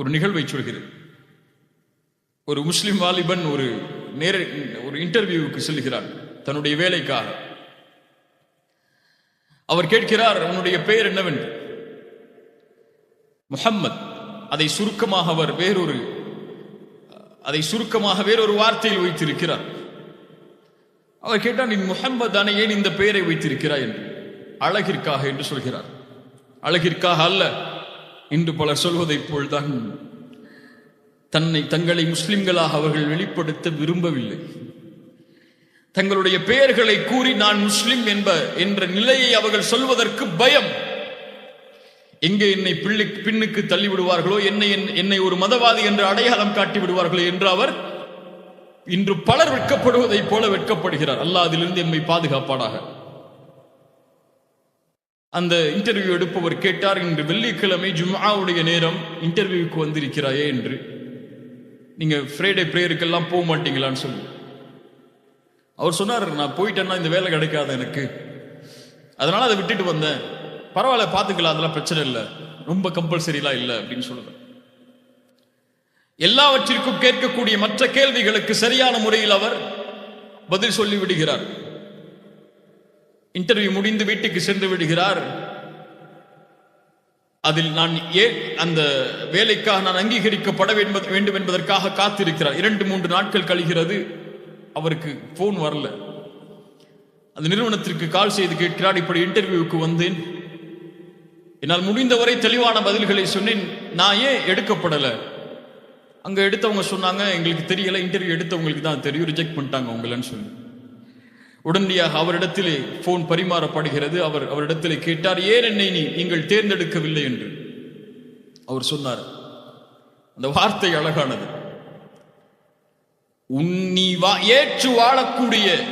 ஒரு நிகழ்வை சொல்கிறது. ஒரு முஸ்லிம் வாலிபன் ஒரு நேர ஒரு இன்டர்வியூவுக்கு செல்கிறார் தன்னுடைய வேலைக்காக. அவர் கேட்கிறார் உன்னுடைய பெயர் என்னவென்று? முகம்மத் அதை சுருக்கமாக அவர் வேறொரு அதை சுருக்கமாக வேறொரு வார்த்தையில் வைத்திருக்கிறார். அவர் கேட்டால் நீ முகம்மது தானே ஏன் இந்த பெயரை வைத்திருக்கிறாய்? என்று. அழகிற்காக என்று சொல்கிறார். அழகிற்காக அல்ல இன்று பலர் சொல்வதைப் போல்தான் தன்னை தங்களை முஸ்லிம்களாக அவர்கள் வெளிப்படுத்த விரும்பவில்லை. தங்களுடைய பெயர்களை கூறி நான் முஸ்லிம் என்ப என்ற நிலையை அவர்கள் சொல்வதற்கு பயம். எங்கே என்னை பிள்ளை பின்னுக்கு தள்ளி விடுவார்களோ என்னை என்னை ஒரு மதவாதி என்று அடையாளம் காட்டி விடுவார்களோ என்று அவர் இன்று பலர் வெட்கப்படுவதைப் போல வெட்கப்படுகிறார். அல்லாஹ் அதிலிருந்து எம்மை பாதுகாப்பாடாக அந்த இன்டர்வியூ எடுப்பவர் கேட்டார் இன்று வெள்ளிக்கிழமை ஜும்மாவுடைய நேரம் இன்டர்வியூக்கு வந்திருக்கிறாயே என்று. நீங்க ஃப்ரைடே ப்ரேயருக்கெல்லாம் போக மாட்டீங்களான்னு சொல்லி. அவர் சொன்னார் நான் போயிட்டேன்னா இந்த வேலை கிடைக்காது எனக்கு. அதனால அதை விட்டுட்டு வந்தேன். பரவாயில்ல பார்த்துக்கலாம் அதெல்லாம் பிரச்சனை இல்லை. ரொம்ப கம்பல்சரிலாம் இல்லை அப்படின்னு சொல்லுவேன் எல்லாவற்றிற்கும் கேட்கக்கூடிய மற்ற கேள்விகளுக்கு சரியான முறையில் அவர் பதில் சொல்லி விடுகிறார் இன்டர்வியூ முடிந்து வீட்டுக்கு சென்று விடுகிறார். அதில் நான் ஏன் அந்த வேலைக்காக நான் அங்கீகரிக்கப்பட வேண்டும் என்பதற்காக காத்திருக்கிறார். இரண்டு மூன்று நாட்கள் கழிகிறது. அவருக்கு போன் வரல. அந்த நிறுவனத்திற்கு கால் செய்து கேட்கிறார் இப்படி இன்டர்வியூவுக்கு வந்தேன். என்னால் முடிந்தவரை தெளிவான பதில்களை சொன்னேன். நான் ஏன் எடுக்கப்படல? அங்க எடுத்தவங்க சொன்னாங்க எங்களுக்கு தெரியல இன்டர்வியூ எடுத்தவங்களுக்கு தான் தெரியும். ரிஜெக்ட் பண்ணிட்டாங்க உங்களன்னு சொல்லி. உடனடியாக அவரிடத்திலே போன் பரிமாறப்படுகிறது. அவர் அவரிடத்திலே கேட்டார் ஏன் என்னை நீ நீங்கள் தேர்ந்தெடுக்கவில்லை? என்று. அவர் சொன்னார் அந்த வார்த்தை அழகானது. உன் நீ வா- ஏற்று வாழக்கூடிய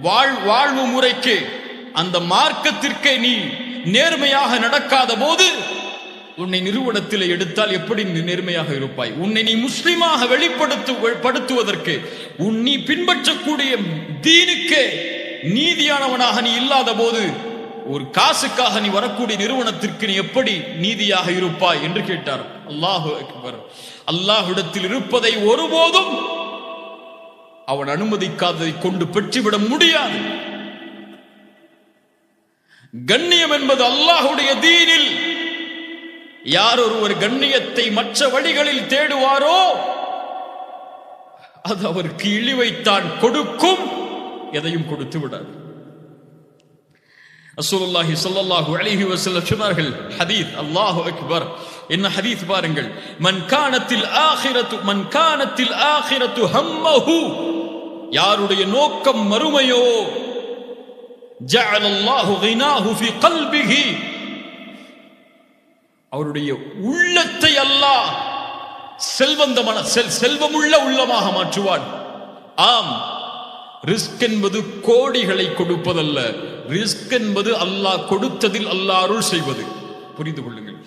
வாழ் வாழ்வு முறைக்கு அந்த மார்க்கத்திற்கே நீ நேர்மையாக நடக்காத போது உன்னை நிறுவனத்தில் எடுத்தால் எப்படி நீ நேர்மையாக இருப்பாய்? உன்னை நீ முஸ்லிமாக வெளிப்படுத்து படுத்துவதற்கு உன் நீ பின்பற்றக்கூடிய தீனுக்கே நீதியானவனாக நீ இல்லாத போது ஒரு காசுக்காக நீ வரக்கூடிய நிறுவனத்திற்கு நீ எப்படி நீதியாக இருப்பாய் என்று கேட்டார். அல்லாஹு அக்பர். அல்லாஹ்விடத்தில் இருப்பதை ஒருபோதும் அவன் அனுமதிக்காததை கொண்டு பெற்றுவிட முடியாது. கண்ணியம் என்பது அல்லாஹுடைய தீனில் யார் ஒருவர் கண்ணியத்தை மற்ற வழிகளில் தேடுவாரோ அது அவருக்கு இழிவைத்தான் கொடுக்கும் எதையும் கொடுத்து விடாது. அசூலுல்லாஹி சொல்லல்லாஹு அலைஹி வசல்ல சொன்னார்கள் ஹதீத் அல்லாஹு அக்பர். என்ன ஹதீத் பாருங்கள் மன்கானத்தில் ஆஹிரத்து மன்கானத்தில் ஆஹிரத்து ஆகிரத்து ஹம்மஹு. யாருடைய நோக்கம் மறுமையோ ஜஅலல்லாஹு கினாஹு ஃபி கல்பிஹி. அவருடைய உள்ளத்தை அல்லாஹ் செல்வந்தமான செல் செல்வமுள்ள உள்ளமாக மாற்றுவான். ஆம் ரிஸ்க் என்பது கோடிகளை கொடுப்பதல்ல. ரிஸ்க் என்பது அல்லாஹ் கொடுத்ததில் அல்லாஹ் அருள் செய்வது. புரிந்து கொள்ளுங்கள்.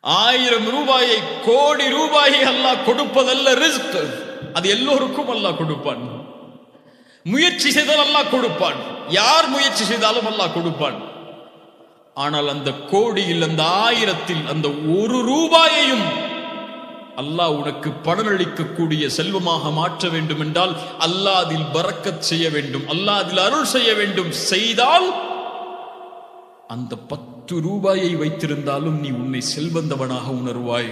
ஆயிரம் ரூபாயை கோடி ரூபாயை அல்லாஹ் கொடுப்பதல்ல ரிஸ்க். அது எல்லோருக்கும் அல்லாஹ் கொடுப்பான். முயற்சி செய்தால் அல்லாஹ் கொடுப்பான். யார் முயற்சி செய்தாலும் அல்லாஹ் கொடுப்பான். ஆனால் அந்த கோடியில் அந்த ஆயிரத்தில் அந்த ஒரு ரூபாயையும் அல்லாஹ் உனக்கு பலனளிக்கக்கூடிய செல்வமாக மாற்ற வேண்டும் என்றால் அல்லாஹ் அதில் பறக்கத் செய்ய வேண்டும். அல்லாஹ் அதில் அருள் செய்ய வேண்டும். செய்தால் அந்த பத்து ரூபாயை வைத்திருந்தாலும் நீ உன்னை செல்வந்தவனாக உணர்வாய்.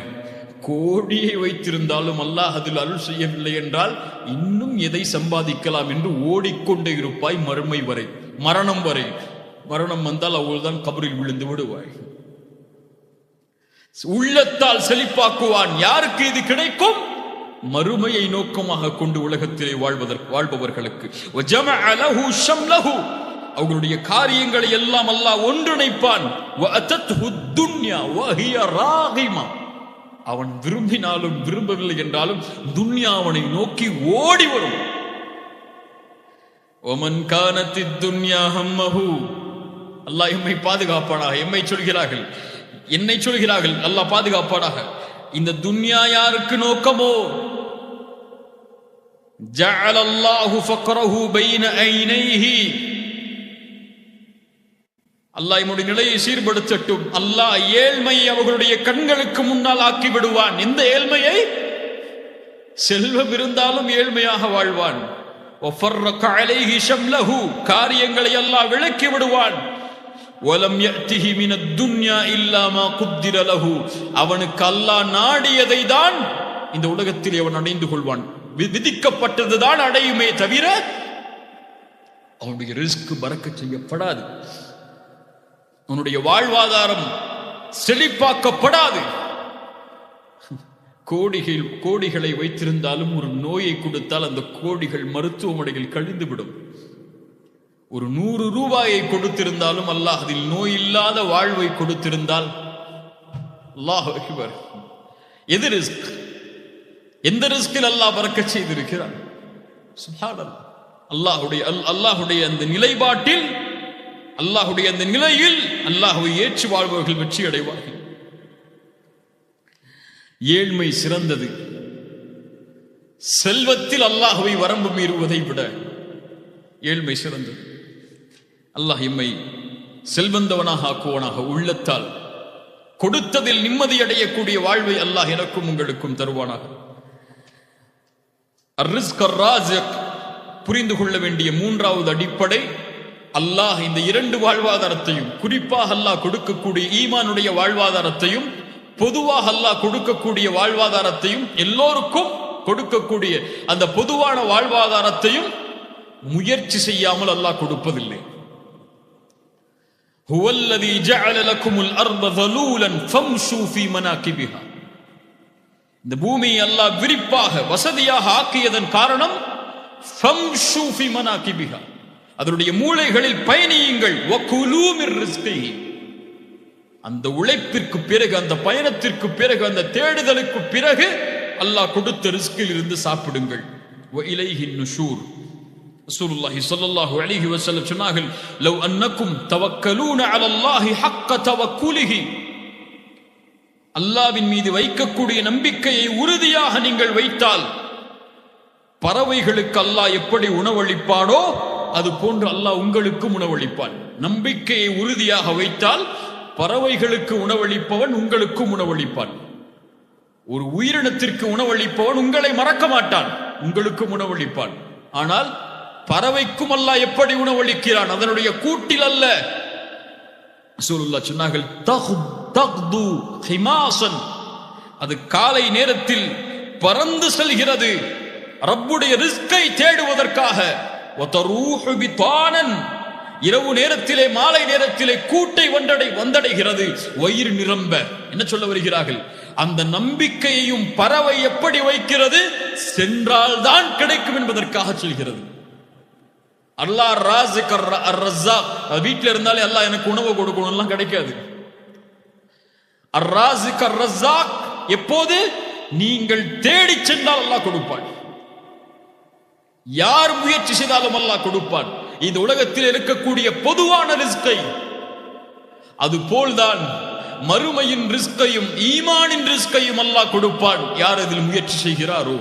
கோடியை வைத்திருந்தாலும் அல்லாஹ் அதில் அருள் செய்யவில்லை என்றால் இன்னும் எதை சம்பாதிக்கலாம் என்று ஓடிக்கொண்டே இருப்பாய் மறுமை வரை மரணம் வரை. மரணம் வந்தால் அவள்தான் கபரில் விழுந்து விடுவாய். உள்ளத்தால் செழிப்பாக்குவான். யாருக்கு இது கிடைக்கும்? மறுமையை நோக்கமாக கொண்டு உலகத்திலே வாழ்வதற்கு வாழ்பவர்களுக்கு. அவர்களுடைய காரியங்களை எல்லாம் அல்லாஹ் ஒன்றிணைப்பான். அவன் விரும்பினாலும் விரும்பவில்லை என்றாலும் துன்யா அவனை நோக்கி ஓடி வரும் ஒமன் கானத்தி துன்யா ஹம்மஹூ. அல்லாஹ் எம்மை பாதுகாப்பானாக எம்மை சொல்கிறார்கள்? என்னை சொல்கிறார்கள்? அல்லாஹ் பாதுகாப்பானாக. இந்த துன்யா யாருக்கு நோக்கமோ? ஜஅல அல்லாஹு ஃபக்ரஹு பைன ஐனைஹி. அல்லாஹ் என்னுடைய நிலையை சீர்படுத்தட்டும். அல்லாஹ் ஏழ்மையை அவர்களுடைய கண்களுக்கு முன்னால் ஆக்கி விடுவான். இந்த ஏழ்மையை? செல்வம் இருந்தாலும் ஏழ்மையாக வாழ்வான். காரியங்களை எல்லாம் விளக்கி விடுவான். ஒலம் யத்திஹி மின துன்யா இல்லாமா குத்திர லஹு அவனுக்கு அல்லாஹ் நாடியதை தான் இந்த உலகத்தில் அவன் அடைந்து கொள்வான். விதிக்கப்பட்டது தான் அடையுமே தவிர அவனுடைய ரிஸ்க் பறக்க செய்யப்படாது. அவனுடைய வாழ்வாதாரம் செழிப்பாக்கப்படாது. கோடிகள் கோடிகளை வைத்திருந்தாலும் ஒரு நோயை கொடுத்தால் அந்த கோடிகள் மருத்துவமனையில் கழிந்துவிடும். ஒரு நூறு ரூபாயை கொடுத்திருந்தாலும் அல்லாஹ் அதில் நோய் இல்லாத வாழ்வை கொடுத்திருந்தால் அல்லாஹ் அக்பர். எது ரிஸ்க்? எந்த ரிஸ்கில் அல்லாஹ் பறக்க செய்திருக்கிறான்? அல்லாஹுடைய அல்- அல்லாஹுடைய அந்த நிலைப்பாட்டில் அல்லாஹுடைய அந்த நிலையில் அல்லாஹுவை ஏற்று வாழ்பவர்கள் வெற்றி அடைவார்கள். ஏழ்மை சிறந்தது. செல்வத்தில் அல்லாஹுவை வரம்பு மீறுவதை விட ஏழ்மை சிறந்தது. அல்லாஹ் எம்மை செல்வந்தவனாக ஆக்குவனாக உள்ளத்தால் கொடுத்ததில் நிம்மதி அடையக்கூடிய வாழ்வை அல்லாஹ் எனக்கும் உங்களுக்கும் தருவானாக. புரிந்து கொள்ள வேண்டிய மூன்றாவது அடிப்படை அல்லாஹ் இந்த இரண்டு வாழ்வாதாரத்தையும் குறிப்பாக அல்லாஹ் கொடுக்கக்கூடிய ஈமானுடைய வாழ்வாதாரத்தையும் பொதுவாக அல்லாஹ் கொடுக்கக்கூடிய வாழ்வாதாரத்தையும் எல்லோருக்கும் கொடுக்கக்கூடிய அந்த பொதுவான வாழ்வாதாரத்தையும் முயற்சி செய்யாமல் அல்லாஹ் கொடுப்பதில்லை. هو الذي جعل لكم الأرض ذلولا فامشوا في مناكبها இந்த பூமியை அல்லாஹ் விரிப்பாக வசதியாக ஆக்கியதன் காரணம் ஃபம்ஷு ஃபி மனாகிபிஹா அதனுடைய மூளைகளில் பயணியுங்கள் வகுலூ மிர் ரிஸ்கிஹி அந்த உழைப்பிற்கு பிறகு அந்த பயணத்திற்கு பிறகு அந்த தேடுதலுக்கு பிறகு அல்லாஹ் கொடுத்த ரிஸ்கில் இருந்து சாப்பிடுங்கள் வ இலைஹி நுஷூர் ரசூலுல்லாஹி ஸல்லல்லாஹு அலைஹி வஸல்லம் சொன்னார்கள் லவ் அன்னக்கும் தவக்கலூன அலல்லாஹி ஹக்க தவக்குலிஹி. அல்லாவின் மீது வைக்கக்கூடிய நம்பிக்கையை உறுதியாக நீங்கள் வைத்தால் பறவைகளுக்கு அல்லாஹ் எப்படி உணவளிப்பானோ அது போன்று அல்லாஹ் உங்களுக்கும் உணவளிப்பான். நம்பிக்கையை உறுதியாக வைத்தால் பறவைகளுக்கு உணவளிப்பவன் உங்களுக்கும் உணவளிப்பான். ஒரு உயிரினத்திற்கு உணவளிப்பவன் உங்களை மறக்க மாட்டான் உங்களுக்கும் உணவளிப்பான். ஆனால் பறவைக்கும் அல்ல எப்படி உணவளிக்கிறான்? அதனுடைய கூட்டில் அல்ல. ரசூலுல்லாஹ் சொன்னார்கள் தஹ் ஹிமாசன். அது காலை நேரத்தில் பறந்து செல்கிறது. ரப்புடைய ரிஸ்கை தேடுவதற்காக. இரவு நேரத்திலே மாலை நேரத்திலே கூட்டை வந்தடை வந்தடைகிறது. வயிறு நிரம்ப. என்ன சொல்ல வருகிறார்கள்? அந்த நம்பிக்கையையும் பறவை எப்படி வைக்கிறது? சென்றால்தான் கிடைக்கும் என்பதற்காக சொல்கிறது. அல்லாஹ் ராசிக் அர் ரஸாக் இருந்தாலே அல்லாஹ் எனக்கு உணவு கொடுக்கணும் எல்லாம் கிடைக்காது. அர் ராசிக் எப்போது? நீங்கள் தேடி சென்றால் அல்லாஹ் கொடுப்பான். யார் முயற்சி செய்தாலும் அல்லாஹ் கொடுப்பான். இந்த உலகத்தில் இருக்கக்கூடிய பொதுவான ரிஸ்கை. அது போல்தான் மறுமையின் ரிஸ்கையும் ஈமானின் ரிஸ்கையும் அல்லாஹ் கொடுப்பான். யார் அதில் முயற்சி செய்கிறாரோ?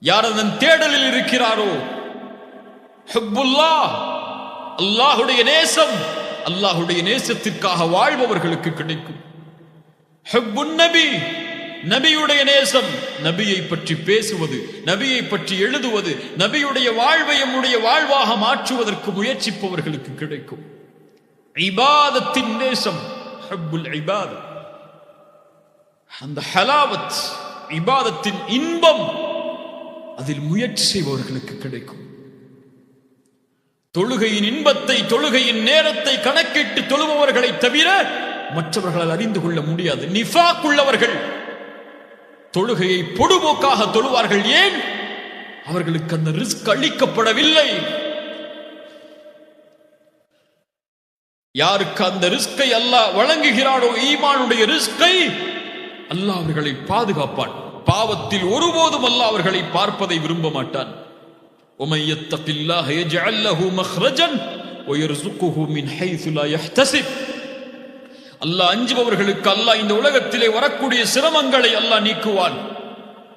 யார் அதன் தேடலில் இருக்கிறாரோ? ஹுப்புல்லா அல்லாஹுடைய நேசம் அல்லாஹுடைய நேசத்திற்காக வாழ்பவர்களுக்கு கிடைக்கும். ஹுப்புன் நபி நபியுடைய நேசம் நபியை பற்றி பேசுவது நபியை பற்றி எழுதுவது நபியுடைய வாழ்வை நம்முடைய வாழ்வாக மாற்றுவதற்கு முயற்சிப்பவர்களுக்கு கிடைக்கும். இபாதத்தின் நேசம் ஹுப்புல் இபாதத். அந்த ஹலாவத் இபாதத்தின் இன்பம் அதில் முயற்சி செய்பவர்களுக்கு கிடைக்கும். தொழுகையின் இன்பத்தை தொழுகையின் நேரத்தை கணக்கிட்டு தொழுபவர்களை தவிர மற்றவர்களால் அறிந்து கொள்ள முடியாது. நிஃபாக்குள்ளவர்கள் தொழுகையை பொடுபோக்காக தொழுவார்கள் ஏன்? அவர்களுக்கு அந்த ரிஸ்க் அளிக்கப்படவில்லை. யாருக்கு அந்த ரிஸ்கை அல்லாஹ் வழங்குகிறானோ ஈமானுடைய ரிஸ்கை அல்லாஹ் அவர்களை பாதுகாப்பான். பாவத்தில் ஒருபோதும் அல்லாஹ் அவர்களை பார்ப்பதை விரும்ப மாட்டான். ومن يتق الله يجعل له مخرجا ويرزقه من حيث لا يحتسب அல்லாஹ் அஞ்சுபவர்களுக்கு அல்லாஹ் இந்த உலகத்திலே வரக்கூடிய சிரமங்களை அல்லாஹ் நீக்குவான்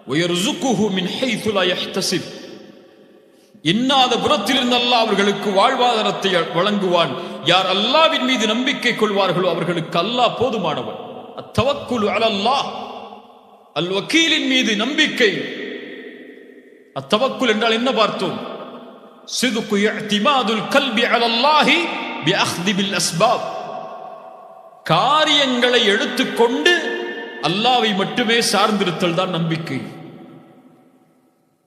ويرزقه من حيث لا يحتسب எண்ணாத புறத்திலிருந்து அல்லாஹ் அவர்களுக்கு வாழ்வாதாரத்தை வழங்குவான் யார் அல்லாவின் மீது நம்பிக்கை கொள்வார்களோ அவர்களுக்கு அல்லாஹ் போதுமானவன் அத்தவக்குல் அலல்லாஹ் அல் வக்கீலின் மீது நம்பிக்கை அத்தவக்குல் என்றால் என்ன பார்த்தோம்? சிதுக்கு இஅ்திமாதுல் கல்பி அலல்லாஹி பிஅக்தி பில் அஸ்பாப். காரியங்களை எடுத்துக்கொண்டு அல்லாவை மட்டுமே சார்ந்திருத்தல் தான் நம்பிக்கை.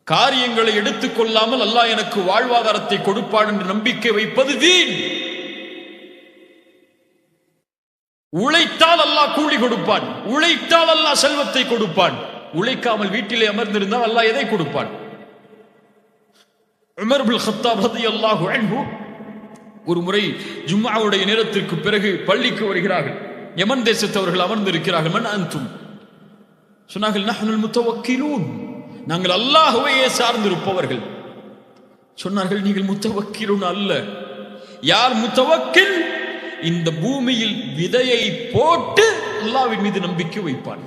காரியங்களை எடுத்துக்கொள்ளாமல் அல்லாஹ் எனக்கு வாழ்வாதாரத்தை கொடுப்பான் என்று நம்பிக்கை வைப்பது வீண். உழைத்தால் அல்லாஹ் கூலி கொடுப்பான். உழைத்தால் அல்லாஹ் செல்வத்தை கொடுப்பான். உழைக்காமல் வீட்டிலே அமர்ந்திருந்தால் அல்லாஹ் எதை கொடுப்பான்? உமர் பில் ஹத்தாப் ரலியல்லாஹு அன்ஹு ஒரு முறை ஜும்மாவுடைய நேரத்திற்கு பிறகு பள்ளிக்கு வருகிறார்கள். யமன் தேசத்தவர்கள் அமர்ந்திருக்கிறார்கள். மன் அன்தும்? சொன்னார்கள் நஹனுல் முத்தவக்கிலூன். நாங்கள் அல்லாஹுவையே சார்ந்திருப்பவர்கள். சொன்னார்கள் நீங்கள் முத்தவக்கிலூன் அல்ல. யார் முத்தவக்கில்? இந்த பூமியில் விதையை போட்டு அல்லாவின் மீது நம்பிக்கை வைப்பான்.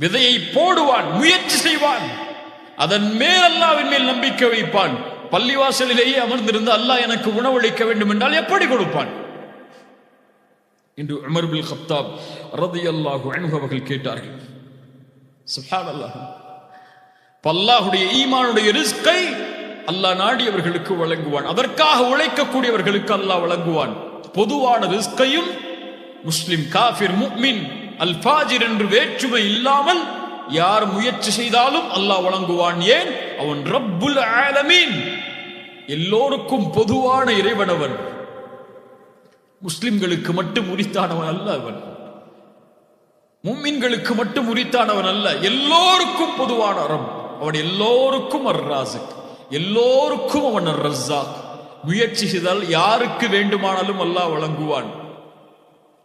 விதையை போடுவான் முயற்சி செய்வான். அதன் மேல் அல்லாவின் மேல் நம்பிக்கை வைப்பான். பள்ளிவாசலிலேயே அமர்ந்திருந்து அல்லாஹ் எனக்கு உணவளிக்க வேண்டும் என்றால் எப்படி கொடுப்பான்? என்று உமர் பில் ஹப்தாப் ரதி அல்லாஹு அவர்கள் கேட்டார்கள் சுப்ஹானல்லாஹ். பல்லாஹுடைய ஈமானுடைய ரிஸ்கை அல்லாஹ் நாடியவர்களுக்கு வழங்குவான். அதற்காக உழைக்கக்கூடியவர்களுக்கு அல்லாஹ் வழங்குவான். பொதுவான ரிஸ்கையும் முஸ்லிம் காஃபிர் முக்மின் அல் ஃபாஜிர் என்று வேற்றுமை இல்லாமல் யார் முயற்சி செய்தாலும் அல்லாஹ் வழங்குவான் ஏன்? அவன் ரப்புல் ஆலமீன். எல்லோருக்கும் பொதுவான இறைவனவன். முஸ்லிம்களுக்கு மட்டும் உரித்தானவன் அல்ல அவன். மும்மின்களுக்கு மட்டும் உரித்தானவன் அல்ல. எல்லோருக்கும் பொதுவான அறம் அவன் எல்லோருக்கும் அர்ராசுக். எல்லோருக்கும் அவன் அர் முயற்சி செய்தால் யாருக்கு வேண்டுமானாலும் அல்லாஹ் வழங்குவான்.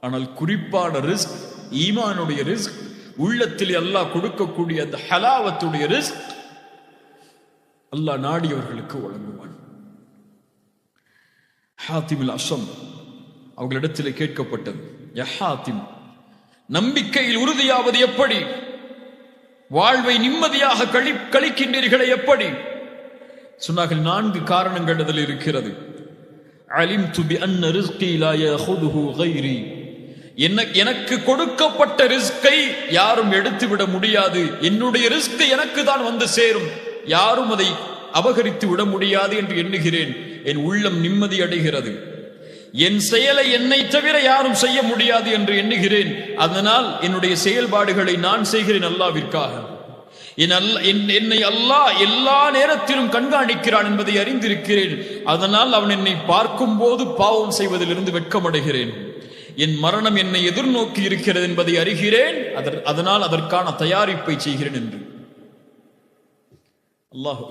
ஆனால் குறிப்பான ரிஸ்க் ஈமானுடைய ரிஸ்க் உள்ளத்தில் அல்லாஹ் கொடுக்கக்கூடிய அந்த ஹலாவத்துடைய ரிஸ்க் அல்லாஹ் நாடியவர்களுக்கு வழங்குவான். ஹாத்திமில் அசம் அவர்களிடத்தில் கேட்கப்பட்டது யஹாத்திம் நம்பிக்கையில் உறுதியாவது எப்படி? வாழ்வை நிம்மதியாக கழி கழிக்கின்றீர்களே எப்படி? சொன்னார்கள் நான்கு காரணங்கள் அதில் இருக்கிறது. அலிம் துபி அன்ன ரிஸ்கி லா யஹுதுஹு கைரி. எனக்கு கொடுக்கப்பட்ட ரிஸ்கை யாரும் எடுத்து விட முடியாது. என்னுடைய ரிஸ்க் எனக்கு தான் வந்து சேரும். யாரும் அதை அபகரித்து விட முடியாது என்று எண்ணுகிறேன். என் உள்ளம் நிம்மதி அடைகிறது. என் செயலை என்னை தவிர யாரும் செய்ய முடியாது என்று எண்ணுகிறேன். அதனால் என்னுடைய செயல்பாடுகளை நான் செய்கிறேன் அல்லாவிற்காக. என் என்- என்னை அல்லாஹ் எல்லா நேரத்திலும் கண்காணிக்கிறான் என்பதை அறிந்திருக்கிறேன். அதனால் அவன் என்னை பார்க்கும் போது பாவம் செய்வதிலிருந்து வெட்கமடைகிறேன். என் மரணம் என்னை எதிர்நோக்கி இருக்கிறது என்பதை அறிகிறேன். அதர் அதனால் அதற்கான தயாரிப்பை செய்கிறேன் என்று. அல்லாஹ்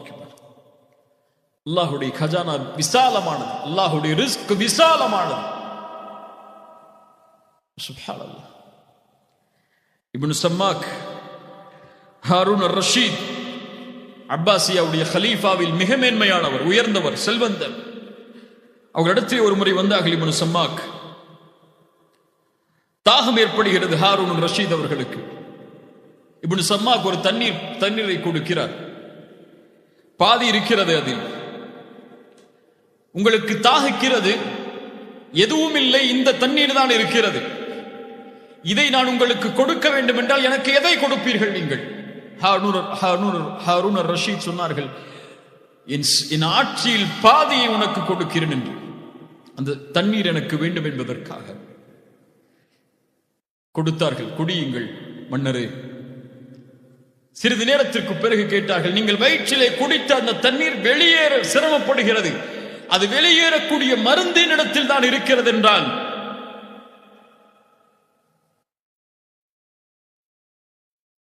அல்லாஹுடைய கஜானா விசாலமானது. அல்லாஹுடைய ரிஸ்க் விசாலமானது. இப்னு சம்மாக் ஹாரூன் ரஷீத் அப்பாசியாவுடைய ஹலீஃபாவில் மிக மேன்மையானவர் உயர்ந்தவர் செல்வந்தர். அவர்களிடத்தில் ஒரு முறை வந்தார்கள் இப்னு சம்மாக். தாகம் ஏற்படுகிறது ஹாரூன் ரஷீத் அவர்களுக்கு. இப்படி சம்மாக்கு ஒரு தண்ணீர் தண்ணீரை கொடுக்கிறார். பாதி இருக்கிறது அதில். உங்களுக்கு தாகிக்கிறது எதுவும் இல்லை இந்த தண்ணீர் தான் இருக்கிறது. இதை நான் உங்களுக்கு கொடுக்க வேண்டும் என்றால் எனக்கு எதை கொடுப்பீர்கள் நீங்கள்? ஹாரூன் ரஷீத் சொன்னார்கள் என் என் ஆட்சியில் பாதியை உனக்கு கொடுக்கிறேன் என்று. அந்த தண்ணீர் எனக்கு வேண்டும் என்பதற்காக. கொடுத்தார்கள். குடியுங்கள் மன்னரே. சிறிது நேரத்திற்கு பிறகு கேட்டார்கள் நீங்கள் வயிற்றிலே குடித்த அந்த தண்ணீர் வெளியேற சிரமப்படுகிறது. அது வெளியேறக்கூடிய மருந்தின் இடத்தில் தான் இருக்கிறது என்றான்.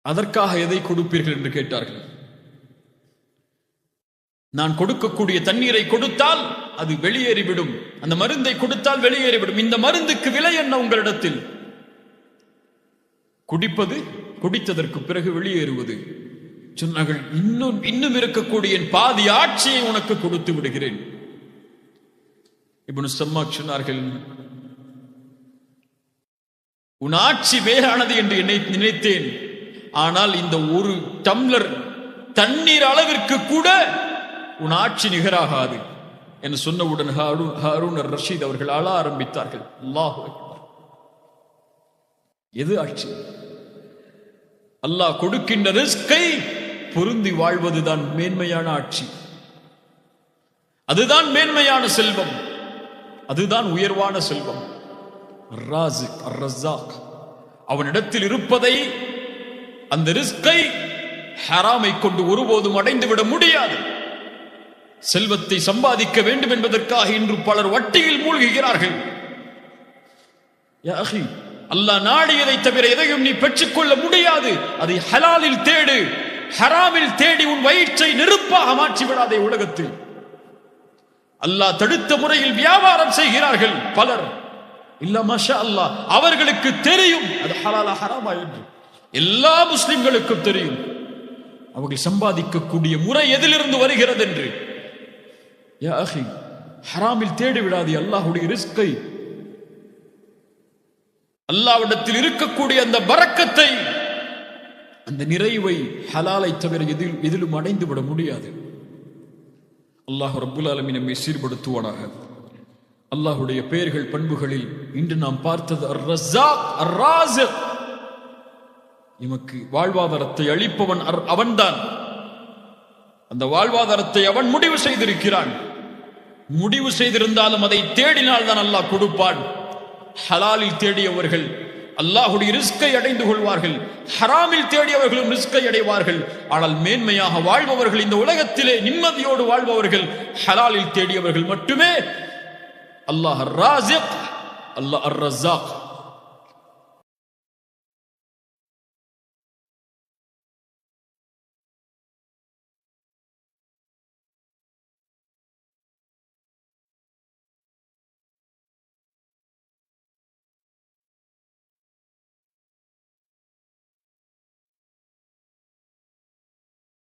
அதற்காக எதை கொடுப்பீர்கள்? என்று கேட்டார்கள். நான் கொடுக்கக்கூடிய தண்ணீரை கொடுத்தால் அது வெளியேறிவிடும். அந்த மருந்தை கொடுத்தால் வெளியேறிவிடும். இந்த மருந்துக்கு விலை என்ன உங்களிடத்தில்? குடிப்பது குடித்ததற்கு பிறகு வெளியேறுவது. சொன்னார்கள் இன்னும் இன்னும் இருக்கக்கூடிய என் பாதி ஆட்சியை உனக்கு கொடுத்து விடுகிறேன். இப்னு சம்மா சொன்னார்கள் உன் ஆட்சி வேறானது என்று என்னை நினைத்தேன். ஆனால் இந்த ஒரு டம்ளர் தண்ணீர் அளவிற்கு கூட உன் ஆட்சி நிகராகாது. என்று சொன்னவுடன் ஹாரூன் ஹாரூன் ரஷீத் அவர்கள் அழ ஆரம்பித்தார்கள். அல்லாஹ் எது ஆட்சி? அல்லாஹ் கொடுக்கின்ற ரிஸ்கை பொருந்தி வாழ்வதுதான் மேன்மையான ஆட்சி. அதுதான் மேன்மையான செல்வம். அதுதான் உயர்வான செல்வம். அவனிடத்தில் இருப்பதை அந்த ரிஸ்கை ஹராமை கொண்டு ஒருபோதும் அடைந்துவிட முடியாது. செல்வத்தை சம்பாதிக்க வேண்டும் என்பதற்காக இன்று பலர் வட்டியில் மூழ்குகிறார்கள். அல்லாஹ் நாடியதை தவிர எதையும் நீ பெற்றுக்கொள்ள முடியாது. அதை ஹலாலில் தேடு ஹராமில் தேடி உன் வயிற்றை நெருப்பாக மாற்றி விடாதே உலகத்தில். அல்லாஹ் தடுத்த முறையில் வியாபாரம் செய்கிறார்கள் பலர். இல்ல மஷா அல்லாஹ் அவர்களுக்கு தெரியும். அது ஹலாலா ஹராமா என்று. எல்லா முஸ்லிம்களுக்கும் தெரியும். அவர்கள் சம்பாதிக்கக்கூடிய முறை எதிலிருந்து வருகிறது என்று ஹராமில் தேடி விடாது அல்லாஹுடைய ரிஸ்கை அல்லாவிடத்தில் இருக்கக்கூடிய அந்த பறக்கத்தை அந்த நிறைவை ஹலாலை தவிர எதில் எதிலும் அடைந்து விட முடியாது. அல்லாஹ் ரபுல் ஆலமி நம்மை சீர்படுத்துவானாக. அல்லாஹுடைய பெயர்கள் பண்புகளில் இன்று நாம் பார்த்தது அர் ரஸாக் அர் எமக்கு வாழ்வாதாரத்தை அளிப்பவன் அர்- அவன்தான். அந்த வாழ்வாதாரத்தை அவன் முடிவு செய்திருக்கிறான். முடிவு செய்திருந்தாலும் அதை தேடினால் தான் அல்லாஹ் கொடுப்பான். ஹலாலில் தேடியவர்கள் அல்லாஹுடைய ரிஸ்கை அடைந்து கொள்வார்கள் ஹராமில் தேடியவர்களும் ரிஸ்கை அடைவார்கள். ஆனால் மேன்மையாக வாழ்பவர்கள் இந்த உலகத்திலே நிம்மதியோடு வாழ்பவர்கள் ஹலாலில் தேடியவர்கள் மட்டுமே. அல்லாஹ் ராசிக் அல்லாஹ் அர் ரசாக்